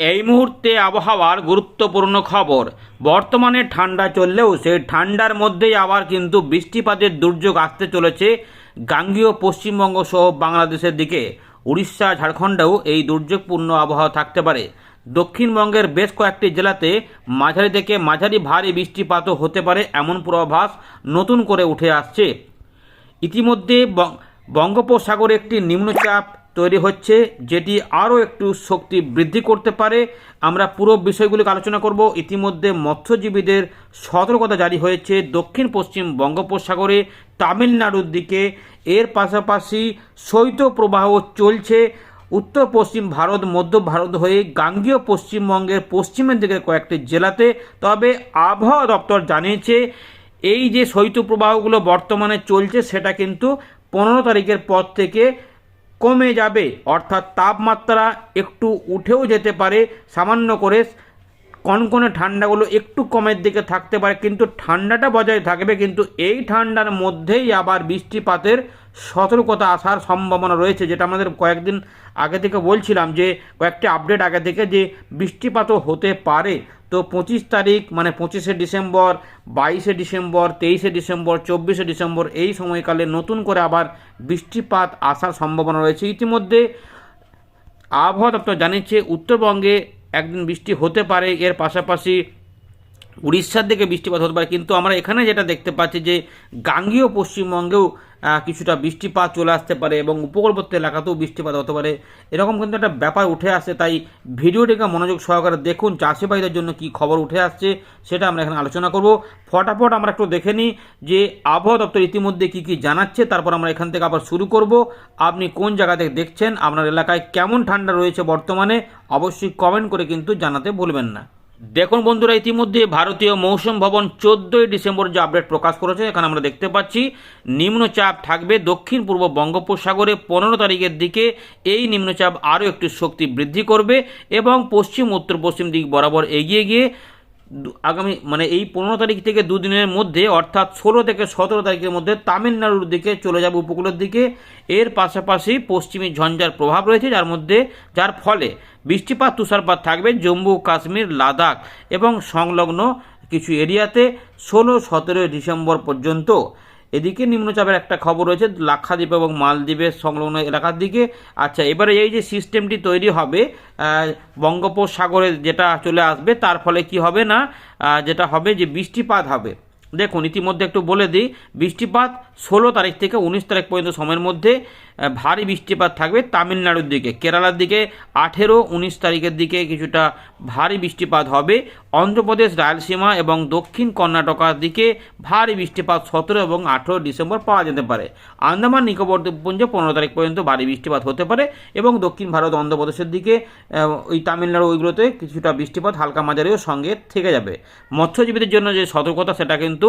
এই মুহূর্তে আবহাওয়ার গুরুত্বপূর্ণ খবর। বর্তমানে ঠান্ডা চললেও সেই ঠান্ডার মধ্যেই আবার কিন্তু বৃষ্টিপাতের দুর্যোগ আসতে চলেছে গাঙ্গীয় পশ্চিমবঙ্গ সহ বাংলাদেশের দিকে। উড়িষ্যা, ঝাড়খণ্ডেও এই দুর্যোগপূর্ণ আবহাওয়া থাকতে পারে। দক্ষিণবঙ্গের বেশ কয়েকটি জেলাতে মাঝারি থেকে মাঝারি ভারী বৃষ্টিপাতও হতে পারে এমন পূর্বাভাস নতুন করে উঠে আসছে। ইতিমধ্যে বঙ্গোপসাগরে একটি নিম্নচাপ তৈরি হচ্ছে, যেটি আরও একটু শক্তি বৃদ্ধি করতে পারে। আমরা পুরো বিষয়গুলিকে আলোচনা করব। ইতিমধ্যে মৎস্যজীবীদের সতর্কতা জারি হয়েছে দক্ষিণ পশ্চিম বঙ্গোপসাগরে তামিলনাড়ুর দিকে। এর পাশাপাশি শৈত্যপ্রবাহ চলছে। উত্তর পশ্চিম ভারত, মধ্য ভারত হয়ে গাঙ্গীয় পশ্চিমবঙ্গের পশ্চিমের দিকের কয়েকটি জেলাতে। তবে আবহাওয়া দপ্তর জানিয়েছে, এই যে শৈত্যপ্রবাহগুলো বর্তমানে চলছে, সেটা কিন্তু পনেরো তারিখের পর থেকে কমে যাবে অর্থাৎ তাপমাত্রা একটু উঠেও যেতে পারে সামান্য করে কনকনে ঠান্ডাগুলো একটু কমের দিকে থাকতে পারে, কিন্তু ঠান্ডাটা বজায় থাকবে, কিন্তু এই ঠান্ডার মধ্যেই আবার বৃষ্টিপাতের সতর্কতা আসার সম্ভাবনা রয়েছে, যেটা আমাদের কয়েকদিন আগে থেকে বলছিলাম যে, কয়েকটি আপডেট আগে থেকে যে বৃষ্টিপাতও হতে পারে। তো পঁচিশ তারিখ মানে পঁচিশে ডিসেম্বর, বাইশে ডিসেম্বর, তেইশে ডিসেম্বর, চব্বিশে ডিসেম্বর, এই সময়কালে নতুন করে আবার বৃষ্টিপাত আসার সম্ভাবনা রয়েছে। ইতিমধ্যে আবহাওয়া দপ্তর জানিয়েছে, উত্তরবঙ্গে একদিন বৃষ্টি হতে পারে, এর পাশাপাশি উড়িষ্যার দিকে বৃষ্টিপাত হতে পারে। কিন্তু আমরা এখানে যেটা দেখতে পাচ্ছি যে গাঙ্গীয় পশ্চিমবঙ্গেও কিছুটা বৃষ্টিপাত চলে আসতে পারে এবং উপকূলবর্তী এলাকাতেও বৃষ্টিপাত হতে পারে। এরকম কিন্তু একটা ব্যাপার উঠে আসে, তাই ভিডিওটিকে মনোযোগ সহকারে দেখুন, চাষিবাইদের জন্য কি খবর উঠে আসছে সেটা আমরা এখানে আলোচনা করব। ফটাফট আমরা একটু দেখে নিই যে আবহাওয়া দপ্তর ইতিমধ্যে কি কি জানাচ্ছে, তারপর আমরা এখান থেকে আবার শুরু করব। আপনি কোন জায়গা থেকে দেখছেন, আপনার এলাকায় কেমন ঠান্ডা রয়েছে বর্তমানে, অবশ্যই কমেন্ট করে কিন্তু জানাতে ভুলবেন না। দেখুন বন্ধুরা, ইতিমধ্যে ভারতীয় মৌসুম ভবন চোদ্দোই ডিসেম্বর যে আপডেট প্রকাশ করেছে, এখানে আমরা দেখতে পাচ্ছি, নিম্নচাপ থাকবে দক্ষিণ পূর্ব বঙ্গোপসাগরে পনেরো তারিখের দিকে, এই নিম্নচাপ আরও একটু শক্তি বৃদ্ধি করবে এবং পশ্চিম উত্তর পশ্চিম দিক বরাবর এগিয়ে গিয়ে আগামী মানে এই পনেরো তারিখ থেকে দুদিনের মধ্যে, অর্থাৎ ষোলো থেকে সতেরো তারিখের মধ্যে তামিলনাড়ুর দিকে চলে যাবে উপকূলের দিকে। এর পাশাপাশি পশ্চিমী ঝঞ্ঝার প্রভাব রয়েছে, যার মধ্যে, যার ফলে বৃষ্টিপাত, তুষারপাত থাকবে জম্মু, কাশ্মীর, লাদাখ এবং সংলগ্ন কিছু এরিয়াতে ষোলো, সতেরোই ডিসেম্বর পর্যন্ত। এদিকে নিম্নচাপের একটা খবর রয়েছে, লাক্ষাদ্বীপ এবং মালদ্বীপের সংলগ্ন এলাকার দিকে। আচ্ছা এবারে এই যে সিস্টেমটি তৈরি হবে বঙ্গোপসাগরে যেটা চলে আসবে, তার ফলে কি হবে না? যেটা হবে যে বৃষ্টিপাত হবে। দেখুন, ইতিমধ্যে একটু বলে দিই, বৃষ্টিপাত ষোলো তারিখ থেকে উনিশ তারিখ পর্যন্ত সময়ের মধ্যে ভারী বৃষ্টিপাত থাকবে তামিলনাড়ুর দিকে। কেরালার দিকে আঠেরো, উনিশ তারিখের দিকে কিছুটা ভারী বৃষ্টিপাত হবে। অন্ধ্রপ্রদেশ, রায়লসীমা এবং দক্ষিণ কর্ণাটকার দিকে ভারী বৃষ্টিপাত সতেরো এবং আঠেরো ডিসেম্বর পাওয়া যেতে পারে। আন্দামান, নিকোবর দ্বীপপুঞ্জে পনেরো তারিখ পর্যন্ত ভারী বৃষ্টিপাত হতে পারে এবং দক্ষিণ ভারত, অন্ধ্রপ্রদেশের দিকে ওই তামিলনাড়ু ওইগুলোতে কিছুটা বৃষ্টিপাত হালকা মাঝারিও সঙ্গে থেকে যাবে। মৎস্যজীবীদের জন্য যে সতর্কতা, সেটা কিন্তু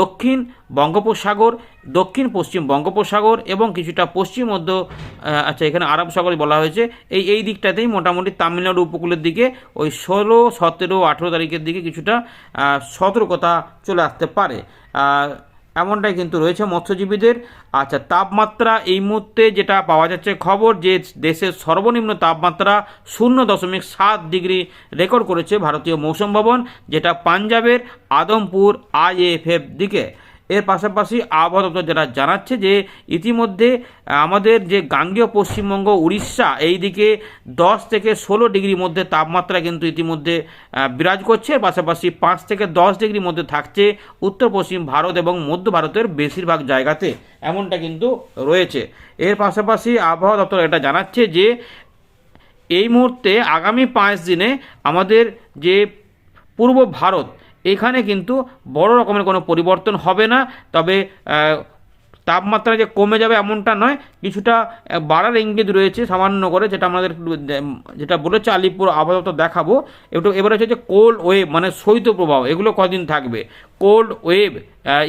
দক্ষিণ বঙ্গোপসাগর দক্ষিণ, পশ্চিম বঙ্গোপসাগর এবং কিছুটা পশ্চিম মধ্য আচ্ছা এখানে আরব সাগর বলা হয়েছে। এই এই দিকটাতেই মোটামুটি তামিলনাড়ু উপকূলের দিকে ওই ষোলো, সতেরো, আঠেরো তারিখের দিকে কিছুটা সতর্কতা চলে আসতে পারে। এমনটাই কিন্তু রয়েছে মৎস্যজীবীদের। আচ্ছা তাপমাত্রা এই মুহূর্তে যেটা পাওয়া যাচ্ছে খবর যে দেশের সর্বনিম্ন তাপমাত্রা শূন্য দশমিক সাত ডিগ্রি রেকর্ড করেছে ভারতীয় মৌসুম ভবন, যেটা পাঞ্জাবের আদমপুর আইএফএফ দিকে। এর পাশাপাশি আবহাওয়া দপ্তর যেটা জানাচ্ছে যে ইতিমধ্যে আমাদের যে গাঙ্গেয় পশ্চিমবঙ্গ, উড়িষ্যা এই দিকে দশ থেকে ষোলো ডিগ্রির মধ্যে তাপমাত্রা কিন্তু ইতিমধ্যে বিরাজ করছে। পাশাপাশি পাঁচ থেকে দশ ডিগ্রির মধ্যে থাকছে উত্তর পশ্চিম ভারত এবং মধ্য ভারতের বেশিরভাগ জায়গাতে। এমনটা কিন্তু রয়েছে। এর পাশাপাশি আবহাওয়া দপ্তর এটা জানাচ্ছে যে এই মুহূর্তে আগামী পাঁচ দিনে আমাদের যে পূর্ব ভারত এখানে কিন্তু বড় রকমের কোনো পরিবর্তন হবে না, তবে তাপমাত্রা যে কমে যাবে এমনটা নয়, কিছুটা বাড়ার ইঙ্গিত রয়েছে সামান্য করে, যেটা আমাদের যেটা বলেছে আলিপুর আপাতত দেখাবো। একটু এবারে হচ্ছে যে কোল্ড ওয়েভ মানে শৈত্যপ্রবাহ এগুলো কদিন থাকবে? কোল্ড ওয়েভ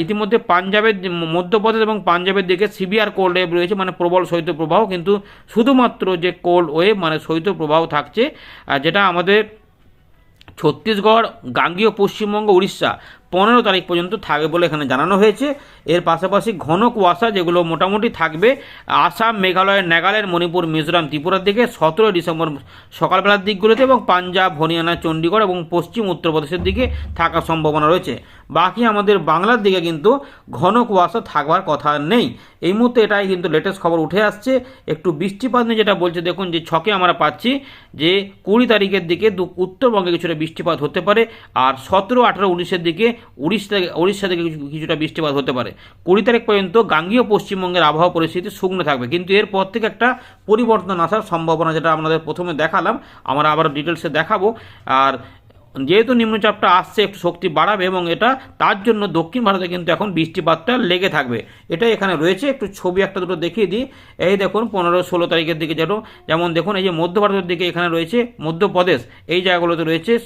ইতিমধ্যে পাঞ্জাবের মধ্যপ্রদেশ এবং পাঞ্জাবের দিকে সিভিয়ার কোল্ড ওয়েভ রয়েছে মানে প্রবল শৈত্যপ্রবাহ কিন্তু শুধুমাত্র যে কোল্ড ওয়েভ মানে শৈত্যপ্রবাহ থাকছে যেটা আমাদের ছত্তিশগড় গাঙ্গীয় পশ্চিমবঙ্গ উড়িষ্যা। পনেরো তারিখ পর্যন্ত থাকবে বলে এখানে জানানো হয়েছে। এর পাশাপাশি ঘন কুয়াশা যেগুলো মোটামুটি থাকবে, আসাম, মেঘালয়, নাগাল্যান্ড, মণিপুর, মিজোরাম, ত্রিপুরার দিকে সতেরোই ডিসেম্বর সকালবেলার দিকগুলোতে এবং পাঞ্জাব, হরিয়ানা, চণ্ডীগড় এবং পশ্চিম উত্তরপ্রদেশের দিকে থাকার সম্ভাবনা রয়েছে। বাকি আমাদের বাংলার দিকে কিন্তু ঘন কুয়াশা থাকবার কথা নেই। এই মুহূর্তে এটাই কিন্তু লেটেস্ট খবর উঠে আসছে। একটু বৃষ্টিপাত নিয়ে যেটা বলছে, দেখুন যে ছকে আমরা পাচ্ছি যে কুড়ি তারিখের দিকে উত্তরবঙ্গে কিছুটা বৃষ্টিপাত হতে পারে আর সতেরো, আঠেরো, উনিশের দিকে উড়িষ্যা উড়িষ্যা থেকে কিছু- কিছুটা বৃষ্টিপাত হতে পারে। কুড়ি তারিখ পর্যন্ত গাঙ্গীয় পশ্চিমবঙ্গের আবহাওয়া পরিস্থিতি শুকনো থাকবে। কিন্তু এরপর থেকে একটা পরিবর্তন আসার সম্ভাবনা যেটা আমাদের প্রথমে দেখালাম, আমরা আবার ডিটেলসে দেখাবো। আর যেহেতু নিম্নচাপটা আসছে, একটু শক্তি বাড়াবে এবং এটা, তার জন্য দক্ষিণ ভারতে কিন্তু এখন বৃষ্টিপাতটা লেগে থাকবে। এটাই এখানে রয়েছে। একটু ছবি একটা দুটো দেখিয়ে দিই। এই দেখুন, পনেরো ষোলো তারিখের দিকে যেন যেমন দেখুন, এই যে মধ্য ভারতের দিকে এখানে রয়েছে মধ্যপ্রদেশ। এই জায়গাগুলোতে রয়েছে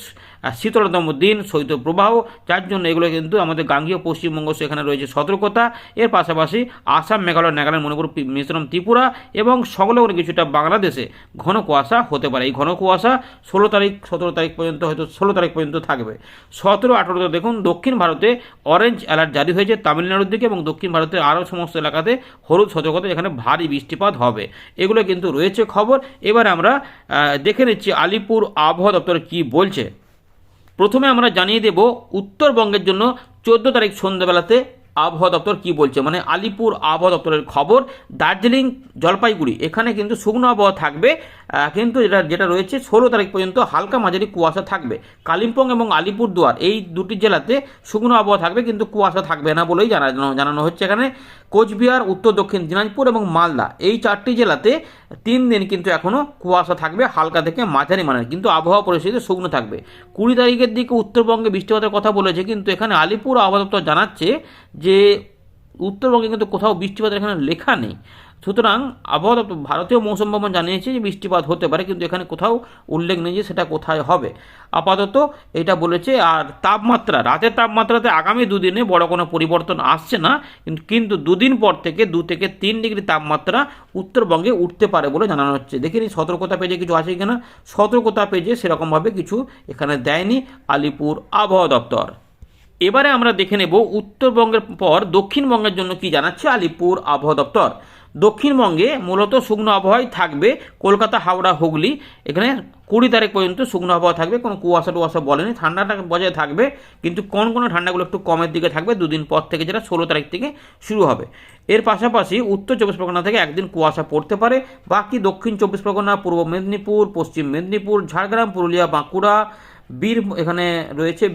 শীতলতম দিন শৈত্যপ্রবাহ যার জন্য এগুলো কিন্তু আমাদের গাঙ্গীয় পশ্চিমবঙ্গ সেখানে রয়েছে সতর্কতা। এর পাশাপাশি আসাম, মেঘালয়, নাগাল্যান্ড, মণিপুর মিজোরাম, ত্রিপুরা এবং সংলগ্ন কিছুটা বাংলাদেশে ঘন কুয়াশা হতে পারে। এই ঘন কুয়াশা ষোলো তারিখ, সতেরো তারিখ পর্যন্ত হয়তো ষোলো তারিখ পর্যন্ত থাকবে। সতেরো আঠেরোতে দেখুন, দক্ষিণ ভারতে অরেঞ্জ অ্যালার্ট জারি হয়েছে তামিলনাড়ুর দিকে এবং দক্ষিণ ভারতের আরও সমস্ত এলাকাতে হলুদ সতর্কতা এখানে ভারী বৃষ্টিপাত হবে। এগুলো কিন্তু রয়েছে খবর। এবার আমরা দেখে নিচ্ছি আলিপুর আবহাওয়া দপ্তর কি বলছে। প্রথমে আমরা জানিয়ে দেব উত্তরবঙ্গের জন্য চোদ্দ তারিখ সন্ধ্যাবেলাতে আবহাওয়া দপ্তর কি বলছে? মানে আলিপুর আবহাওয়া দপ্তরের খবর, দার্জিলিং, জলপাইগুড়ি, এখানে কিন্তু শুকনো আবহাওয়া থাকবে কিন্তু যেটা যেটা রয়েছে, ষোলো তারিখ পর্যন্ত হালকা মাঝারি কুয়াশা থাকবে। কালিম্পং এবং আলিপুরদুয়ার, এই দুটি জেলাতে শুকনো আবহাওয়া থাকবে, কিন্তু কুয়াশা থাকবে না বলেই জানানো জানানো হচ্ছে এখানে। কোচবিহার, উত্তর দক্ষিণ দিনাজপুর এবং মালদা, এই চারটি জেলাতে তিন দিন কিন্তু এখনও কুয়াশা থাকবে, হালকা থেকে মাঝারি মানের, কিন্তু আবহাওয়া পরিস্থিতি শুকনো থাকবে। কুড়ি তারিখের দিকে উত্তরবঙ্গে বৃষ্টিপাতের কথা বলেছে, কিন্তু এখানে আলিপুর আবহাওয়া দপ্তর জানাচ্ছে যে উত্তরবঙ্গে কিন্তু কোথাও বৃষ্টিপাতের এখানে লেখা নেই। সুতরাং আবহাওয়া দপ্তর ভারতীয় মৌসুম ভবন জানিয়েছে যে বৃষ্টিপাত হতে পারে, কিন্তু এখানে কোথাও উল্লেখ নেই যে সেটা কোথায় হবে। আপাতত এটা বলেছে, আর তাপমাত্রা, রাতের তাপমাত্রাতে আগামী দুদিনে বড় কোনো পরিবর্তন আসছে না, কিন্তু দুদিন পর থেকে দু থেকে তিন ডিগ্রি তাপমাত্রা উত্তরবঙ্গে উঠতে পারে বলে জানানো হচ্ছে। দেখিনি সতর্কতা পেজে কিছু আছে কিনা। সতর্কতা পেজে সেরকমভাবে কিছু এখানে দেয়নি আলিপুর আবহাওয়া দপ্তর। এবারে আমরা দেখে নেব উত্তরবঙ্গের পর দক্ষিণবঙ্গের জন্য কি জানাচ্ছে আলিপুর আবহাওয়া দপ্তর। দক্ষিণবঙ্গে মূলত শুকনো আবহাওয়াই থাকবে, কলকাতা, হাওড়া, হুগলি। এখানে কুড়ি তারিখ পর্যন্ত শুকনো আবহাওয়া থাকবে, কোনো কুয়াশা টুয়াশা বলেনি, ঠান্ডাটা বজায় থাকবে, কিন্তু কোন কোন ঠান্ডাগুলো একটু কমের দিকে থাকবে, দুদিন পর থেকে যেটা ষোলো তারিখ থেকে শুরু হবে। এর পাশাপাশি উত্তর চব্বিশ পরগনা থেকে একদিন কুয়াশা পড়তে পারে, বাকি দক্ষিণ চব্বিশ পরগনা, পূর্ব মেদিনীপুর, পশ্চিম মেদিনীপুর, ঝাড়গ্রাম, পুরুলিয়া, বাঁকুড়া, বীর, এখানে রয়েছে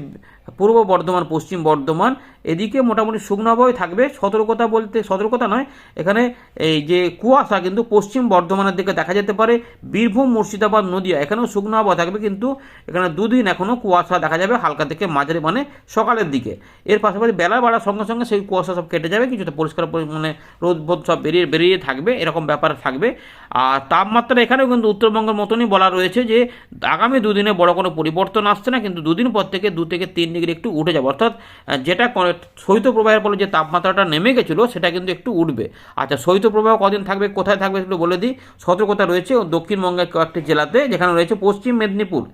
পূর্ব বর্ধমান, পশ্চিম বর্ধমান, এদিকে মোটামুটি শুকনো আবহাওয়াই থাকবে। সতর্কতা বলতে, সতর্কতা নয়, এখানে এই যে কুয়াশা কিন্তু পশ্চিম বর্ধমানের দিকে দেখা যেতে পারে। বীরভূম, মুর্শিদাবাদ, নদিয়া, এখানেও শুকনো আবহাওয়া থাকবে কিন্তু এখানে দুদিন এখনও কুয়াশা দেখা যাবে হালকা থেকে মাঝারি মানে সকালের দিকে। এর পাশাপাশি বেলা বাড়ার সঙ্গে সঙ্গে সেই কুয়াশা সব কেটে যাবে, কিছুটা পরিষ্কার পরি- মানে রোদ বোধ সব বেরিয়ে বেরিয়ে থাকবে, এরকম ব্যাপার থাকবে। আর তাপমাত্রা এখানেও কিন্তু উত্তরবঙ্গের মতনই বলা রয়েছে যে, আগামী দুদিনে বড় কোনো পরিবর্তন আসছে না, কিন্তু দুদিন পর থেকে দু থেকে তিন ডিগ্রি একটু উঠে যাবে। অর্থাৎ যেটা ক- শৈত্যপ্রবাহের ফলে যে তাপমাত্রাটা নেমে গেছিল, সেটা কিন্তু একটু উঠবে। আচ্ছা শৈত্যপ্রবাহ কদিন থাকবে, কোথায় থাকবে একটু বলে দিই। সতর্কতা রয়েছে দক্ষিণবঙ্গের কয়েকটি জেলাতে, যেখানে রয়েছে পশ্চিম মেদিনীপুর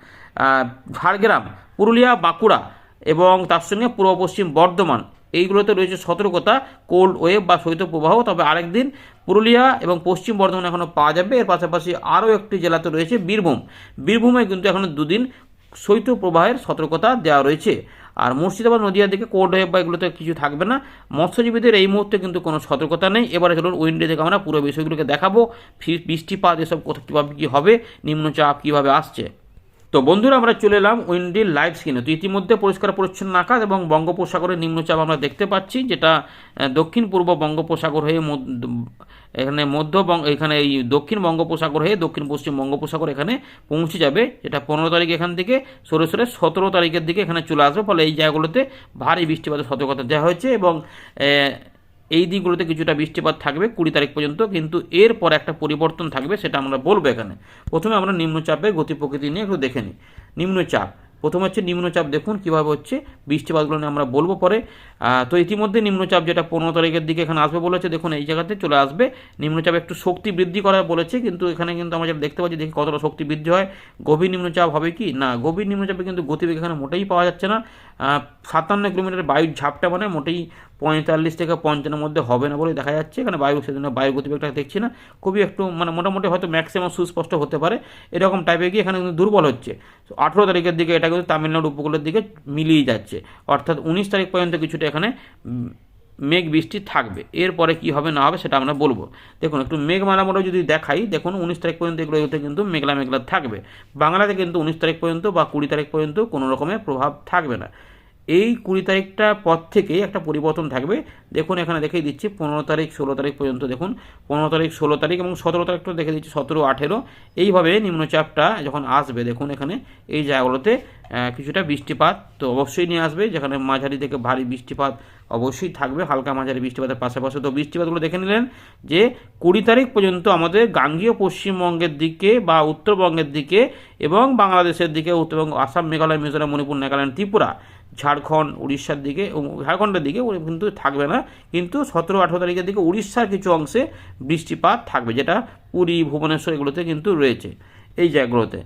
ঝাড়গ্রাম, পুরুলিয়া, বাঁকুড়া এবং তার সঙ্গে পূর্ব পশ্চিম বর্ধমান। এইগুলোতে রয়েছে সতর্কতা, কোল্ড ওয়েভ বা শৈত্যপ্রবাহ তবে আরেকদিন পুরুলিয়া এবং পশ্চিম বর্ধমান এখনও পাওয়া যাবে। এর পাশাপাশি আরও একটি জেলাতে রয়েছে বীরভূম। বীরভূমে কিন্তু এখনও দুদিন শৈত্যপ্রবাহের সতর্কতা দেওয়া রয়েছে। আর মুর্শিদাবাদ নদিয়ার দিকে কোল্ড ওয়েভ বা এগুলোতে কিছু থাকবে না। মৎস্যজীবীদের এই মুহূর্তে কিন্তু কোনো সতর্কতা নেই। এবারে চলুন উইন্ডে থেকে আমরা পুরো বিষয়গুলোকে দেখাবো। বৃষ্টিপাত, এসব কীভাবে, কী হবে, নিম্নচাপ কীভাবে আসছে? তো বন্ধুরা, আমরা চলে এলাম উইন্ডির লাইভ স্ক্রিনে। তো ইতিমধ্যে পরিষ্কার পরিচ্ছন্ন আকাশ এবং বঙ্গোপসাগরের নিম্নচাপ আমরা দেখতে পাচ্ছি, যেটা দক্ষিণ পূর্ব বঙ্গোপসাগর হয়ে এখানে মধ্য এখানে এই দক্ষিণ বঙ্গোপসাগর হয়ে দক্ষিণ পশ্চিম বঙ্গোপসাগর এখানে পৌঁছে যাবে, যেটা পনেরো তারিখ এখান থেকে সরে সরে সতেরো তারিখের দিকে এখানে চলে আসবে। ফলে এই জায়গাগুলোতে ভারী বৃষ্টিপাতের সতর্কতা দেওয়া হয়েছে এবং এই দিকগুলোতে কিছুটা বৃষ্টিপাত থাকবে কুড়ি তারিখ পর্যন্ত, কিন্তু এরপর একটা পরিবর্তন থাকবে সেটা আমরা বলব এখানে। প্রথমে আমরা নিম্নচাপের গতি প্রকৃতি নিয়ে একটু দেখে নিই। নিম্নচাপ, প্রথমে হচ্ছে নিম্নচাপ দেখুন কীভাবে হচ্ছে বৃষ্টিপাতগুলো নিয়ে আমরা বলব পরে। তো ইতিমধ্যে নিম্নচাপ যেটা পনেরো তারিখের দিকে এখানে আসবে বলেছে, দেখুন এই জায়গাতে চলে আসবে। নিম্নচাপ একটু শক্তি বৃদ্ধি করা বলেছে, কিন্তু এখানে কিন্তু আমরা যেটা দেখতে পাচ্ছি, দেখি কতটা শক্তি বৃদ্ধি হয়। গভীর নিম্নচাপ হবে কি? না, গভীর নিম্নচাপে কিন্তু গতিবেগ এখানে মোটেই পাওয়া যাচ্ছে না। সাতান্ন কিলোমিটার বায়ুর ঝাপটা মানে মোটেই পঁয়তাল্লিশ থেকে পঞ্চান্নের মধ্যে হবে না বলে দেখা যাচ্ছে। এখানে বায়ু সেজন্য বায়ু গতিবেগটা দেখছি না। খুবই একটু মানে মোটামুটি হয়তো ম্যাক্সিমাম সুস্পষ্ট হতে পারে। এরকম টাইপে গিয়ে এখানে কিন্তু দুর্বল হচ্ছে। আঠেরো তারিখের দিকে এটা কিন্তু তামিলনাড়ু উপকূলের দিকে মিলিয়ে যাচ্ছে। অর্থাৎ উনিশ তারিখ পর্যন্ত কিছুটা এখানে মেঘ বৃষ্টি থাকবে। এরপরে কি হবে না হবে সেটা আমরা বলব। দেখুন, একটু মেঘ মালামালো যদি দেখাই, দেখুন, উনিশ তারিখ পর্যন্ত এগুলো এগুলোতে কিন্তু মেঘলা মেঘলা থাকবে। বাংলাতে কিন্তু উনিশ তারিখ পর্যন্ত বা কুড়ি তারিখ পর্যন্ত কোনো রকমের প্রভাব থাকবে না। এই কুড়ি তারিখটা পর থেকেই একটা পরিবর্তন থাকবে। দেখুন, এখানে দেখিয়ে দিচ্ছি, পনেরো তারিখ, ষোলো তারিখ পর্যন্ত দেখুন, পনেরো তারিখ, ষোলো তারিখ এবং সতেরো তারিখটা দেখে দিচ্ছি, সতেরো, আঠেরো। এইভাবে নিম্নচাপটা যখন আসবে, দেখুন এখানে এই জায়গাগুলোতে কিছুটা বৃষ্টিপাত তো অবশ্যই নিয়ে আসবে, যেখানে মাঝারি থেকে ভারী বৃষ্টিপাত অবশ্যই থাকবে, হালকা মাঝারি বৃষ্টিপাতের পাশাপাশি তো বৃষ্টিপাতগুলো দেখে নিলেন যে, কুড়ি তারিখ পর্যন্ত আমাদের গাঙ্গীয় পশ্চিমবঙ্গের দিকে বা উত্তরবঙ্গের দিকে এবং বাংলাদেশের দিকে, উত্তরবঙ্গ, আসাম, মেঘালয়, মিজোরাম, মণিপুর, নাগাল্যান্ড, ত্রিপুরা ঝাড়খণ্ড, উড়িষ্যার দিকে ঝাড়খণ্ডের দিকে কিন্তু থাকবে না। কিন্তু সতেরো, আঠেরো তারিখের দিকে উড়িষ্যার কিছু অংশে বৃষ্টিপাত থাকবে, যেটা পুরী, ভুবনেশ্বর এগুলোতে কিন্তু রয়েছে এই জায়গাগুলোতে।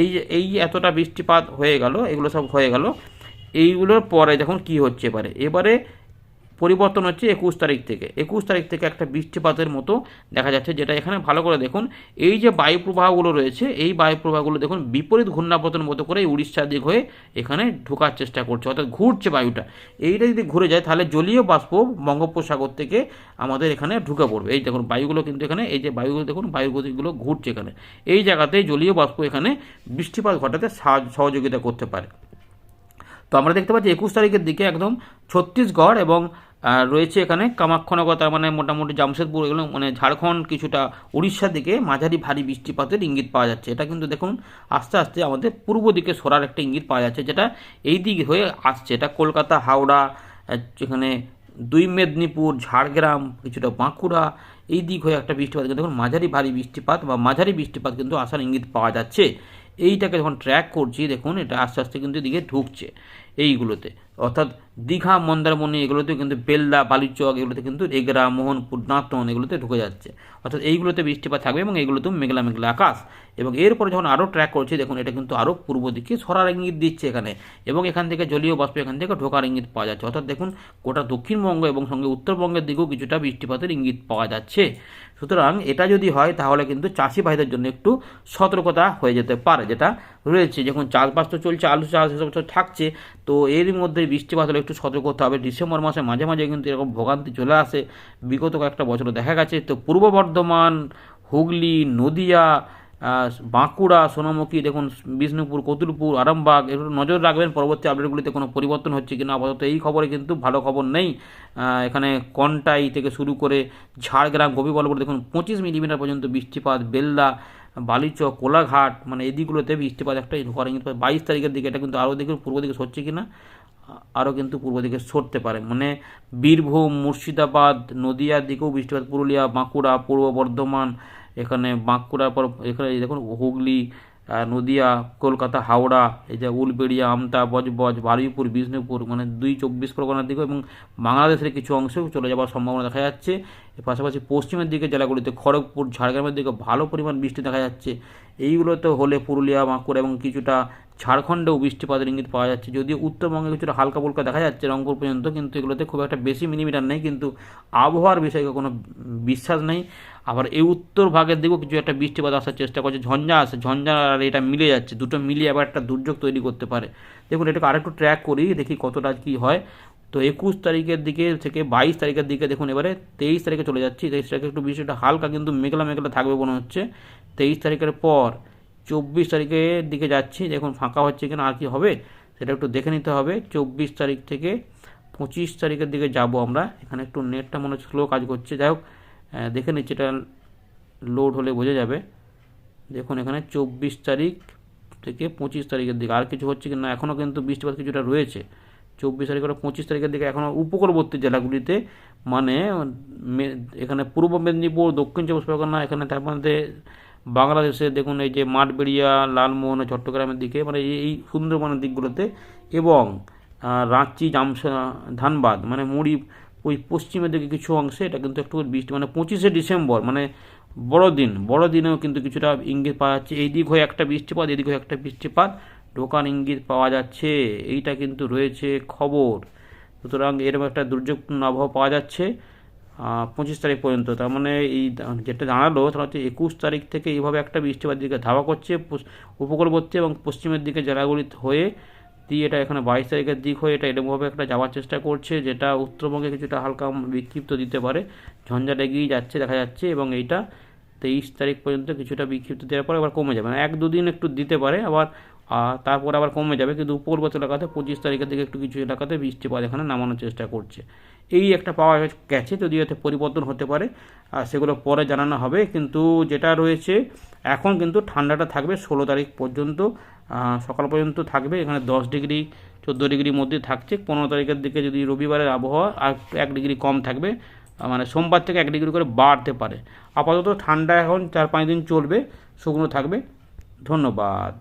এই এই এতটা বৃষ্টিপাত হয়ে গেল, এগুলো সব হয়ে গেল, এইগুলোর পরে যখন কি হচ্ছে এবারে? এবারে পরিবর্তন হচ্ছে একুশ তারিখ থেকে। একুশ তারিখ থেকে একটা বৃষ্টিপাতের মতো দেখা যাচ্ছে, যেটা এখানে ভালো করে দেখুন। এই যে বায়ু প্রবাহগুলো রয়েছে, এই বায়ু প্রবাহগুলো দেখুন বিপরীত ঘূর্ণাপতন মতো করে উড়িষ্যার দিক হয়ে এখানে ঢোকার চেষ্টা করছে, অর্থাৎ ঘুরছে বায়ুটা। এইটা যদি ঘুরে যায়, তাহলে জলীয় বাষ্প বঙ্গোপসাগর থেকে আমাদের এখানে ঢুকে পড়বে। এই দেখুন, বায়ুগুলো কিন্তু এখানে, এই যে বায়ুগুলো দেখুন, বায়ুগতিগুলো ঘুরছে এখানে। এই জায়গাতে জলীয় বাষ্প এখানে বৃষ্টিপাত ঘটাতে সহযোগিতা করতে পারে। তো আমরা দেখতে পাচ্ছি একুশ তারিখের দিকে একদম ছত্তিশগড় এবং আহ, রয়েছে এখানে কামাক্ষনগর তার মানে মোটামুটি জামশেদপুর এগুলো মানে ঝাড়খণ্ড কিছুটা উড়িষ্যার দিকে মাঝারি ভারী বৃষ্টিপাতের ইঙ্গিত পাওয়া যাচ্ছে। এটা কিন্তু দেখুন আস্তে আস্তে আমাদের পূর্ব দিকে সরার একটা ইঙ্গিত পাওয়া যাচ্ছে যেটা এই দিক হয়ে আসছে। এটা কলকাতা হাওড়া যেখানে দুই মেদিনীপুর ঝাড়গ্রাম কিছুটা বাঁকুড়া এই দিক হয়ে একটা বৃষ্টিপাত। কিন্তু দেখুন মাঝারি ভারী বৃষ্টিপাত বা মাঝারি বৃষ্টিপাত কিন্তু আসার ইঙ্গিত পাওয়া যাচ্ছে। এইটাকে যখন ট্র্যাক করছি দেখুন এটা আস্তে আস্তে কিন্তু এদিকে ঢুকছে এইগুলোতে। অর্থাৎ দীঘা, মন্দারমণি এগুলোতেও কিন্তু বেলদা, বালিচক এগুলোতে কিন্তু এগরা, মোহনপুর, দাঁতন এগুলোতে ঢুকে যাচ্ছে। অর্থাৎ এইগুলোতে বৃষ্টিপাত থাকবে এবং এইগুলোতেও মেঘলা মেঘলা আকাশ। এবং এরপরে যখন আরও ট্র্যাক করছি, দেখুন এটা কিন্তু আরও পূর্ব দিকে সরার ইঙ্গিত দিচ্ছে এখানে। এবং এখান থেকে জলীয় বাষ্প এখান থেকে ঢোকার ইঙ্গিত পাওয়া যাচ্ছে। অর্থাৎ দেখুন, গোটা দক্ষিণবঙ্গ এবং সঙ্গে উত্তরবঙ্গের দিকেও কিছুটা বৃষ্টিপাতের ইঙ্গিত পাওয়া যাচ্ছে। সুতরাং এটা যদি হয়, তাহলে কিন্তু চাষি ভাইদের জন্য একটু সতর্কতা হয়ে যেতে পারে, যেটা রয়েছে। যখন চাষবাস তো চলছে, আলু চাষ এসব থাকছে, তো এর মধ্যে বৃষ্টিপাত হলে একটু সতর্ক হতে হবে। ডিসেম্বর মাসে মাঝে মাঝে কিন্তু এরকম ভোগান্তি চলে আসে। বিগত কয়েকটা বছরে দেখা গেছে। তো পূর্ব বর্ধমান, হুগলি, নদিয়া বাঁকুড়া, সোনামুখী, দেখুন, বিষ্ণুপুর, কতুলপুর, আরামবাগ, এগুলো নজর রাখবেন। পরবর্তী আপডেটগুলিতে কোনো পরিবর্তন হচ্ছে কিনা? আপাতত এই খবরে কিন্তু ভালো খবর নেই। এখানে কন্টাই থেকে শুরু করে ঝাড়গ্রাম, গোপীবল্লভপুর, দেখুন, পঁচিশ মিলিমিটার পর্যন্ত বৃষ্টিপাত, বেলদা, বালিচক, কোলাঘাট মানে এই দিকগুলোতে বৃষ্টিপাত একটা ঢোকার বাইশ তারিখের দিকে এটা কিন্তু আরও দেখুন, পূর্ব দিকে সরছে কিনা? আরও কিন্তু পূর্ব দিকে সরতে পারে মানে বীরভূম, মুর্শিদাবাদ, নদিয়ার দিকেও বৃষ্টিপাত, পুরুলিয়া, বাঁকুড়া, পূর্ব বর্ধমান, এখানে বাঁকুড়ার পর এখানে দেখুন হুগলি নদিয়া, কলকাতা, হাওড়া, এই যে উলবেড়িয়া, আমতা, বজবজ, বারুইপুর, বিষ্ণুপুর মানে দুই চব্বিশ পরগনার দিকে এবং বাংলাদেশের কিছু অংশেও চলে যাওয়ার সম্ভাবনা দেখা যাচ্ছে। এর পাশাপাশি পশ্চিমের দিকে জেলাগুলিতে খড়গপুর, ঝাড়গ্রামের দিকে ভালো পরিমাণ বৃষ্টি দেখা যাচ্ছে। এইগুলোতে হলে পুরুলিয়া, বাঁকুড়া এবং কিছুটা ঝাড়খণ্ডেও বৃষ্টিপাতের ইঙ্গিত পাওয়া যাচ্ছে। যদিও উত্তরবঙ্গে কিছুটা হালকা ফুলকা দেখা যাচ্ছে রংপুর পর্যন্ত, কিন্তু এগুলোতে খুব একটা বেশি মিলিমিটার নেই, কিন্তু আবহাওয়ার বিষয়ে কোনো বিশ্বাস নেই। আবার এই উত্তর ভাগের দিকেও কিছু একটা বৃষ্টিপাত আসার চেষ্টা করছে, ঝঞ্ঝা আসে ঝঞ্ঝা আর এটা মিলে যাচ্ছে, দুটো মিলিয়ে আবার একটা দুর্যোগ তৈরি করতে পারে। দেখুন, এটাকে আরেকটু ট্র্যাক করি, দেখি কতটা কী হয়। তো একুশ তারিখের দিকে থেকে বাইশ তারিখের দিকে দেখুন, এবারে তেইশ তারিখে চলে যাচ্ছি, তেইশ তারিখে একটু বৃষ্টিটা হালকা কিন্তু মেঘলা মেঘলা থাকবে মনে হচ্ছে। তেইশ তারিখের পর চব্বিশ তারিখের দিকে যাচ্ছি, দেখুন ফাঁকা হচ্ছে কিনা আর কি হবে, সেটা একটু দেখে নিতে হবে। চব্বিশ তারিখ থেকে পঁচিশ তারিখের দিকে যাব আমরা, এখানে একটু নেটটা মনে স্লো কাজ করছে। যাই হোক দেখে নিচ্ছি, এটা লোড হলে বোঝা যাবে। দেখুন এখানে চব্বিশ তারিখ থেকে পঁচিশ তারিখের দিকে, আর কিছু হচ্ছে কি না এখনও কিন্তু বৃষ্টিপাত কিছুটা রয়েছে। চব্বিশ তারিখ আর পঁচিশ তারিখের দিকে এখনও উপকূলবর্তী জেলাগুলিতে মানে এখানে পূর্ব মেদিনীপুর, দক্ষিণ চব্বিশ পরগনা, এখানে তার মধ্যে বাংলাদেশে দেখুন এই যে মাঠবেড়িয়া, লালমোহন চট্টগ্রামের দিকে মানে এই সুন্দরবনের দিকগুলোতে এবং রাঁচি জামশা ধানবাদ মানে মুড়ি ওই পশ্চিমের দিকে কিছু অংশে এটা কিন্তু একটু বৃষ্টি মানে পঁচিশে ডিসেম্বর মানে বড়দিন, বড়দিনেও কিন্তু কিছুটা ইঙ্গিত পাওয়া যাচ্ছে। এই দিক হয়ে একটা বৃষ্টিপাত এদিক হয়ে একটা বৃষ্টিপাত, ঢোকার ইঙ্গিত পাওয়া যাচ্ছে। এইটা কিন্তু রয়েছে খবর। সুতরাং এরকম একটা দুর্যোগপূর্ণ আবহাওয়া পাওয়া যাচ্ছে। পঁচিশ তারিখ পর্যন্ত। তার মানে এই যেটা জানালো তাহলে হচ্ছে একুশ তারিখ থেকে এইভাবে একটা বৃষ্টিপাত দিকে ধাওয়া করছে উপকূলবর্তী এবং পশ্চিমের দিকে জেলাগুলি হয়ে দিয়ে এটা এখানে বাইশ তারিখের দিক হয়ে এটা এরকমভাবে একটা যাওয়ার চেষ্টা করছে, যেটা উত্তরবঙ্গে কিছুটা হালকা বিক্ষিপ্ত দিতে পারে। ঝঞ্ঝাট এগিয়ে যাচ্ছে, দেখা যাচ্ছে এবং এইটা তেইশ তারিখ পর্যন্ত কিছুটা বিক্ষিপ্ত দেওয়ার পরে আবার কমে যাবে। মানে এক দুদিন একটু দিতে পারে, আবার তারপর আবার কমে যাবে, কিন্তু উপকূলবর্তী এলাকাতে পঁচিশ তারিখের দিকে একটু কিছু এলাকাতে বৃষ্টিপাত এখানে নামানোর চেষ্টা করছে। এই একটা পাওয়া গেছে যদি এতে পরিবর্তন হতে পারে। আর সেগুলো পরে জানানো হবে, কিন্তু যেটা রয়েছে, এখন কিন্তু ঠান্ডাটা থাকবে ষোলো তারিখ পর্যন্ত। সকাল পর্যন্ত থাকবে, এখানে দশ ডিগ্রি, চোদ্দ ডিগ্রির মধ্যে থাকছে। পনেরো তারিখের দিকে যদি রবিবারের আবহাওয়া আর এক ডিগ্রি কম থাকবে মানে সোমবার থেকে এক ডিগ্রি করে বাড়তে পারে। আপাতত ঠান্ডা এখন চার পাঁচ দিন চলবে, শুকনো থাকবে। ধন্যবাদ।